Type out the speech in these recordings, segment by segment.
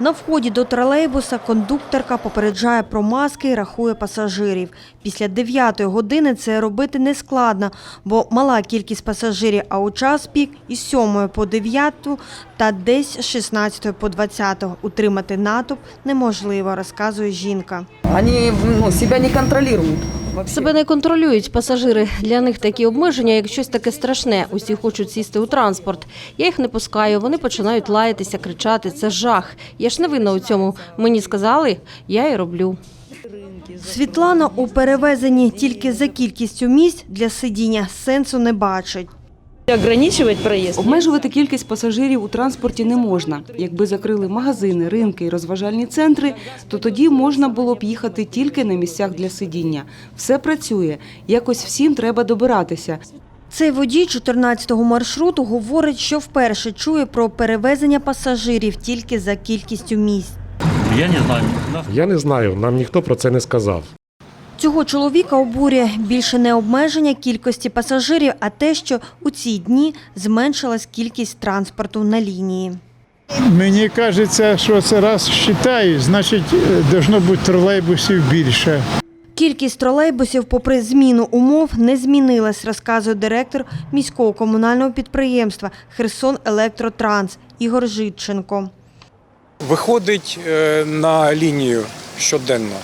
На вході до тролейбуса кондукторка попереджає про маски і рахує пасажирів. Після 9 години це робити не складно, бо мала кількість пасажирів, а у час пік із 7 по 9 та десь з 16 по 20. Утримати натовп неможливо, розказує жінка. Они ну, себя не контролируют. Себе не контролюють пасажири. Для них такі обмеження, як щось таке страшне. Усі хочуть сісти у транспорт. Я їх не пускаю. Вони починають лаятися, кричати. Це жах. Я ж не винна у цьому. Мені сказали, я і роблю. Світлана у перевезенні тільки за кількістю місць для сидіння сенсу не бачить. Ограничивать проезд? Обмежувати кількість пасажирів у транспорті не можна. Якби закрили магазини, ринки і розважальні центри, то тоді можна було б їхати тільки на місцях для сидіння. Все працює. Якось всім треба добиратися. Цей водій 14-го маршруту говорить, що вперше чує про перевезення пасажирів тільки за кількістю місць. Я не знаю. Я не знаю, нам ніхто про це не сказав. Цього чоловіка обурює більше не обмеження кількості пасажирів, а те, що у ці дні зменшилась кількість транспорту на лінії. Мені кажеться, що це раз вважають, значить, е, должно бути тролейбусів більше. Кількість тролейбусів, попри зміну умов, не змінилась, розказує директор міського комунального підприємства Херсон Електротранс Ігор Житченко. Виходить е, на лінію щоденно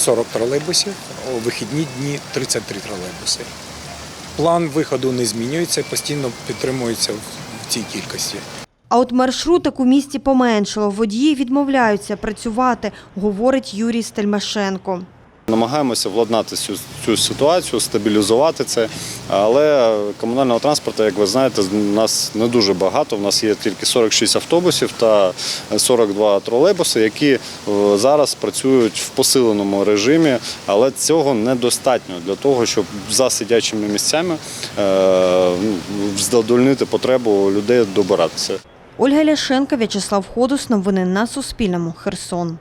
40 тролейбусів, у вихідні дні 33 тролейбуси. План виходу не змінюється, постійно підтримується в цій кількості. А от маршруток у місті поменшало. Водії відмовляються працювати, говорить Юрій Стельмашенко. Намагаємося владнати цю, цю ситуацію, стабілізувати це. Але комунального транспорту, як ви знаєте, у нас не дуже багато. У нас є тільки 46 автобусів та 42 тролейбуси, які е, зараз працюють в посиленому режимі, але цього недостатньо для того, щоб за сидячими місцями е, задовольнити потребу людей добиратися. Ольга Ляшенко, В'ячеслав Ходус. Новини на Суспільному. Херсон.